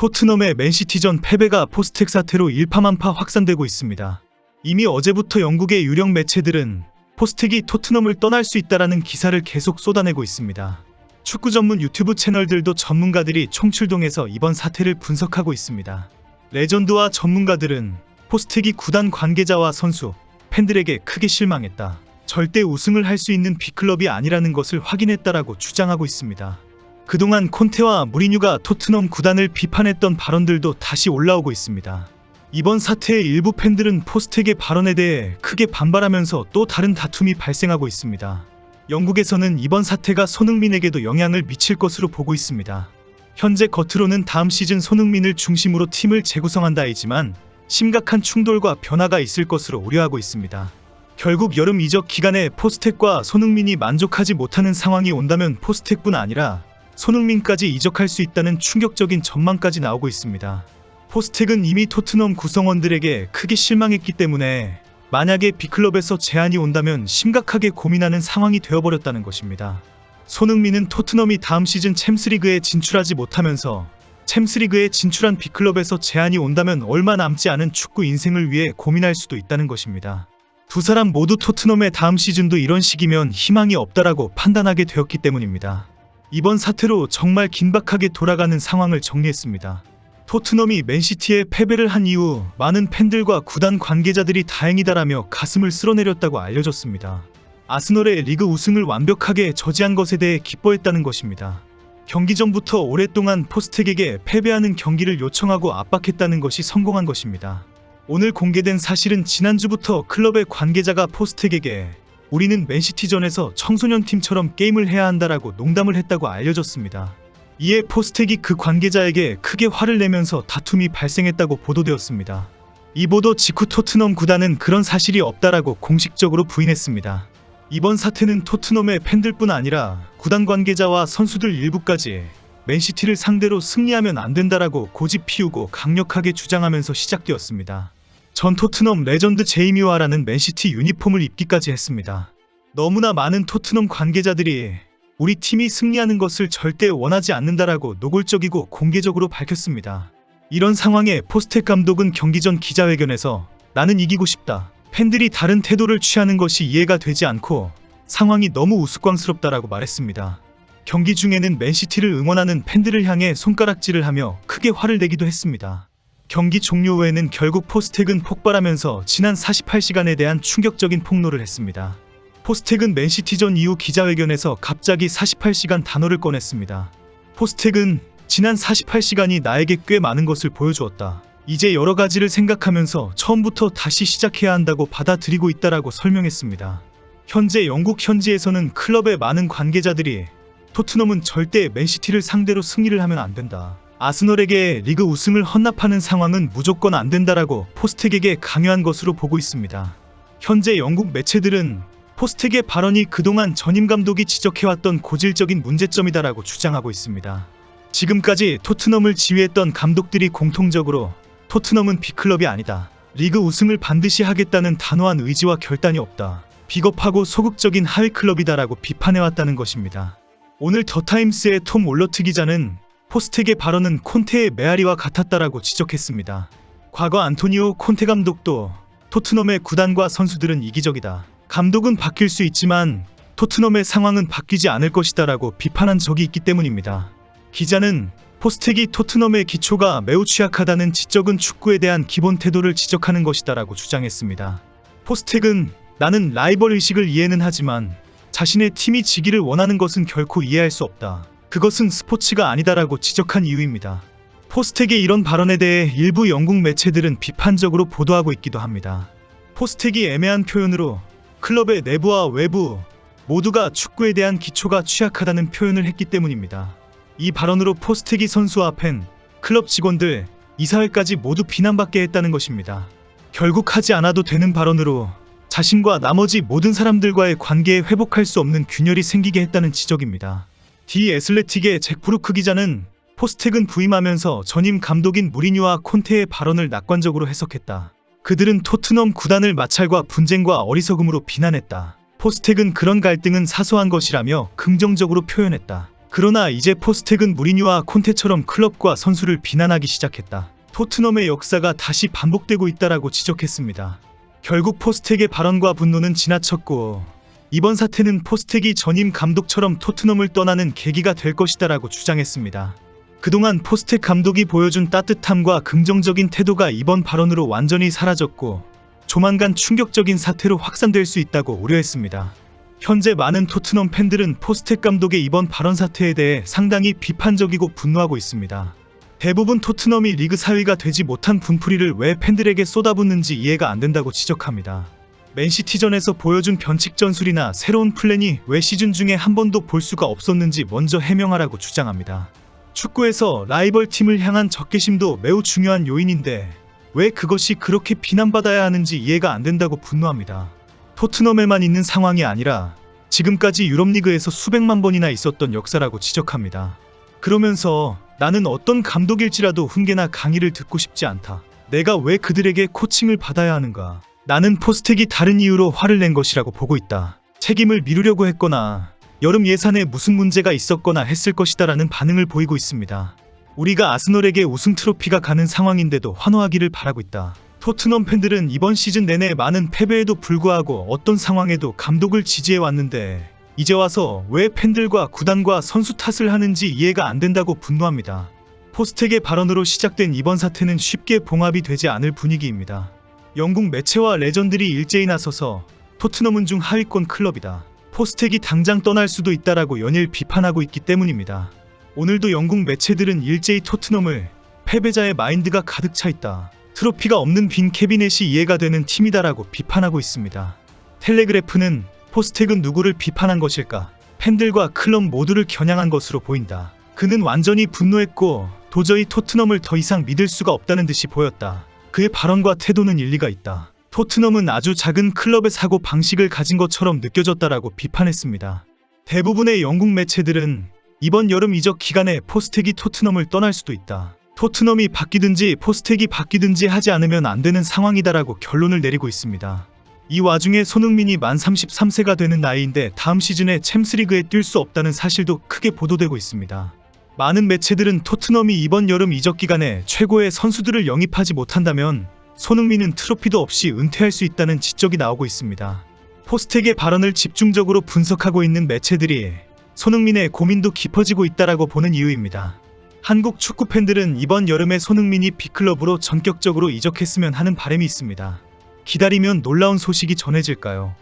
토트넘의 맨시티전 패배가 포스텍 사태로 일파만파 확산되고 있습니다. 이미 어제부터 영국의 유력 매체들은 포스텍이 토트넘을 떠날 수 있다라는 기사를 계속 쏟아내고 있습니다. 축구 전문 유튜브 채널들도 전문가들이 총출동해서 이번 사태를 분석하고 있습니다. 레전드와 전문가들은 포스텍이 구단 관계자와 선수, 팬들에게 크게 실망했다. 절대 우승을 할 수 있는 B클럽이 아니라는 것을 확인했다라고 주장하고 있습니다. 그동안 콘테와 무리뉴가 토트넘 구단을 비판했던 발언들도 다시 올라오고 있습니다. 이번 사태의 일부 팬들은 포스텍의 발언에 대해 크게 반발하면서 또 다른 다툼이 발생하고 있습니다. 영국에서는 이번 사태가 손흥민에게도 영향을 미칠 것으로 보고 있습니다. 현재 겉으로는 다음 시즌 손흥민을 중심으로 팀을 재구성한다이지만 심각한 충돌과 변화가 있을 것으로 우려하고 있습니다. 결국 여름 이적 기간에 포스텍과 손흥민이 만족하지 못하는 상황이 온다면 포스텍뿐 아니라 손흥민까지 이적할 수 있다는 충격적인 전망까지 나오고 있습니다. 포스텍은 이미 토트넘 구성원들에게 크게 실망했기 때문에 만약에 B클럽에서 제안이 온다면 심각하게 고민하는 상황이 되어버렸다는 것입니다. 손흥민은 토트넘이 다음 시즌 챔스리그에 진출하지 못하면서 챔스리그에 진출한 B클럽에서 제안이 온다면 얼마 남지 않은 축구 인생을 위해 고민할 수도 있다는 것입니다. 두 사람 모두 토트넘의 다음 시즌도 이런 식이면 희망이 없다라고 판단하게 되었기 때문입니다. 이번 사태로 정말 긴박하게 돌아가는 상황을 정리했습니다. 토트넘이 맨시티에 패배를 한 이후 많은 팬들과 구단 관계자들이 다행이다라며 가슴을 쓸어내렸다고 알려졌습니다. 아스널의 리그 우승을 완벽하게 저지한 것에 대해 기뻐했다는 것입니다. 경기 전부터 오랫동안 포스텍에게 패배하는 경기를 요청하고 압박했다는 것이 성공한 것입니다. 오늘 공개된 사실은 지난주부터 클럽의 관계자가 포스텍에게 우리는 맨시티전에서 청소년 팀처럼 게임을 해야 한다라고 농담을 했다고 알려졌습니다. 이에 포스텍이 그 관계자에게 크게 화를 내면서 다툼이 발생했다고 보도되었습니다. 이 보도 직후 토트넘 구단은 그런 사실이 없다라고 공식적으로 부인했습니다. 이번 사태는 토트넘의 팬들뿐 아니라 구단 관계자와 선수들 일부까지 맨시티를 상대로 승리하면 안 된다라고 고집 피우고 강력하게 주장하면서 시작되었습니다. 전 토트넘 레전드 제이미 와라는 맨시티 유니폼을 입기까지 했습니다. 너무나 많은 토트넘 관계자들이 우리 팀이 승리하는 것을 절대 원하지 않는다라고 노골적이고 공개적으로 밝혔습니다. 이런 상황에 포스텍 감독은 경기 전 기자회견에서 나는 이기고 싶다. 팬들이 다른 태도를 취하는 것이 이해가 되지 않고 상황이 너무 우스꽝스럽다라고 말했습니다. 경기 중에는 맨시티를 응원하는 팬들을 향해 손가락질을 하며 크게 화를 내기도 했습니다. 경기 종료 후에는 결국 포스텍은 폭발하면서 지난 48시간에 대한 충격적인 폭로를 했습니다. 포스텍은 맨시티전 이후 기자회견에서 갑자기 48시간 단어를 꺼냈습니다. 포스텍은 지난 48시간이 나에게 꽤 많은 것을 보여주었다. 이제 여러 가지를 생각하면서 처음부터 다시 시작해야 한다고 받아들이고 있다라고 설명했습니다. 현재 영국 현지에서는 클럽의 많은 관계자들이 토트넘은 절대 맨시티를 상대로 승리를 하면 안 된다. 아스널에게 리그 우승을 헌납하는 상황은 무조건 안 된다라고 포스텍에게 강요한 것으로 보고 있습니다. 현재 영국 매체들은 포스텍의 발언이 그동안 전임 감독이 지적해왔던 고질적인 문제점이다라고 주장하고 있습니다. 지금까지 토트넘을 지휘했던 감독들이 공통적으로 토트넘은 B클럽이 아니다. 리그 우승을 반드시 하겠다는 단호한 의지와 결단이 없다. 비겁하고 소극적인 하위 클럽이다라고 비판해왔다는 것입니다. 오늘 더타임스의 톰 올러트 기자는 포스텍의 발언은 콘테의 메아리와 같았다라고 지적했습니다. 과거 안토니오 콘테 감독도 토트넘의 구단과 선수들은 이기적이다. 감독은 바뀔 수 있지만 토트넘의 상황은 바뀌지 않을 것이다라고 비판한 적이 있기 때문입니다. 기자는 포스텍이 토트넘의 기초가 매우 취약하다는 지적은 축구에 대한 기본 태도를 지적하는 것이다라고 주장했습니다. 포스텍은 나는 라이벌 의식을 이해는 하지만 자신의 팀이 지기를 원하는 것은 결코 이해할 수 없다. 그것은 스포츠가 아니다라고 지적한 이유입니다. 포스텍의 이런 발언에 대해 일부 영국 매체들은 비판적으로 보도하고 있기도 합니다. 포스텍이 애매한 표현으로 클럽의 내부와 외부 모두가 축구에 대한 기초가 취약하다는 표현을 했기 때문입니다. 이 발언으로 포스텍이 선수와 팬, 클럽 직원들, 이사회까지 모두 비난받게 했다는 것입니다. 결국 하지 않아도 되는 발언으로 자신과 나머지 모든 사람들과의 관계에 회복할 수 없는 균열이 생기게 했다는 지적입니다. 디 애슬레틱의 잭 브루크 기자는 포스텍은 부임하면서 전임 감독인 무리뉴와 콘테의 발언을 낙관적으로 해석했다. 그들은 토트넘 구단을 마찰과 분쟁과 어리석음으로 비난했다. 포스텍은 그런 갈등은 사소한 것이라며 긍정적으로 표현했다. 그러나 이제 포스텍은 무리뉴와 콘테처럼 클럽과 선수를 비난하기 시작했다. 토트넘의 역사가 다시 반복되고 있다라고 지적했습니다. 결국 포스텍의 발언과 분노는 지나쳤고 이번 사태는 포스텍이 전임 감독처럼 토트넘을 떠나는 계기가 될 것이다라고 주장했습니다. 그동안 포스텍 감독이 보여준 따뜻함과 긍정적인 태도가 이번 발언으로 완전히 사라졌고 조만간 충격적인 사태로 확산될 수 있다고 우려했습니다. 현재 많은 토트넘 팬들은 포스텍 감독의 이번 발언 사태에 대해 상당히 비판적이고 분노하고 있습니다. 대부분 토트넘이 리그 4위가 되지 못한 분풀이를 왜 팬들에게 쏟아붓는지 이해가 안 된다고 지적합니다. 맨시티전에서 보여준 변칙 전술이나 새로운 플랜이 왜 시즌 중에 한 번도 볼 수가 없었는지 먼저 해명하라고 주장합니다. 축구에서 라이벌 팀을 향한 적개심도 매우 중요한 요인인데 왜 그것이 그렇게 비난받아야 하는지 이해가 안 된다고 분노합니다. 토트넘에만 있는 상황이 아니라 지금까지 유럽리그에서 수백만 번이나 있었던 역사라고 지적합니다. 그러면서 나는 어떤 감독일지라도 훈계나 강의를 듣고 싶지 않다. 내가 왜 그들에게 코칭을 받아야 하는가? 나는 포스텍이 다른 이유로 화를 낸 것이라고 보고 있다. 책임을 미루려고 했거나 여름 예산에 무슨 문제가 있었거나 했을 것이다라는 반응을 보이고 있습니다. 우리가 아스널에게 우승 트로피가 가는 상황인데도 환호하기를 바라고 있다. 토트넘 팬들은 이번 시즌 내내 많은 패배에도 불구하고 어떤 상황에도 감독을 지지해 왔는데 이제 와서 왜 팬들과 구단과 선수 탓을 하는지 이해가 안 된다고 분노합니다. 포스텍의 발언으로 시작된 이번 사태는 쉽게 봉합이 되지 않을 분위기입니다. 영국 매체와 레전들이 일제히 나서서 토트넘은 중 하위권 클럽이다. 포스텍이 당장 떠날 수도 있다라고 연일 비판하고 있기 때문입니다. 오늘도 영국 매체들은 일제히 토트넘을 패배자의 마인드가 가득 차 있다. 트로피가 없는 빈 캐비넷이 이해가 되는 팀이다라고 비판하고 있습니다. 텔레그래프는 포스텍은 누구를 비판한 것일까? 팬들과 클럽 모두를 겨냥한 것으로 보인다. 그는 완전히 분노했고 도저히 토트넘을 더 이상 믿을 수가 없다는 듯이 보였다. 그의 발언과 태도는 일리가 있다. 토트넘은 아주 작은 클럽의 사고 방식을 가진 것처럼 느껴졌다라고 비판했습니다. 대부분의 영국 매체들은 이번 여름 이적 기간에 포스텍이 토트넘을 떠날 수도 있다. 토트넘이 바뀌든지 포스텍이 바뀌든지 하지 않으면 안 되는 상황이다라고 결론을 내리고 있습니다. 이 와중에 손흥민이 만 33세가 되는 나이인데 다음 시즌에 챔스리그에 뛸 수 없다는 사실도 크게 보도되고 있습니다. 많은 매체들은 토트넘이 이번 여름 이적 기간에 최고의 선수들을 영입하지 못한다면 손흥민은 트로피도 없이 은퇴할 수 있다는 지적이 나오고 있습니다. 포스텍의 발언을 집중적으로 분석하고 있는 매체들이 손흥민의 고민도 깊어지고 있다라고 보는 이유입니다. 한국 축구 팬들은 이번 여름에 손흥민이 B클럽으로 전격적으로 이적했으면 하는 바람이 있습니다. 기다리면 놀라운 소식이 전해질까요?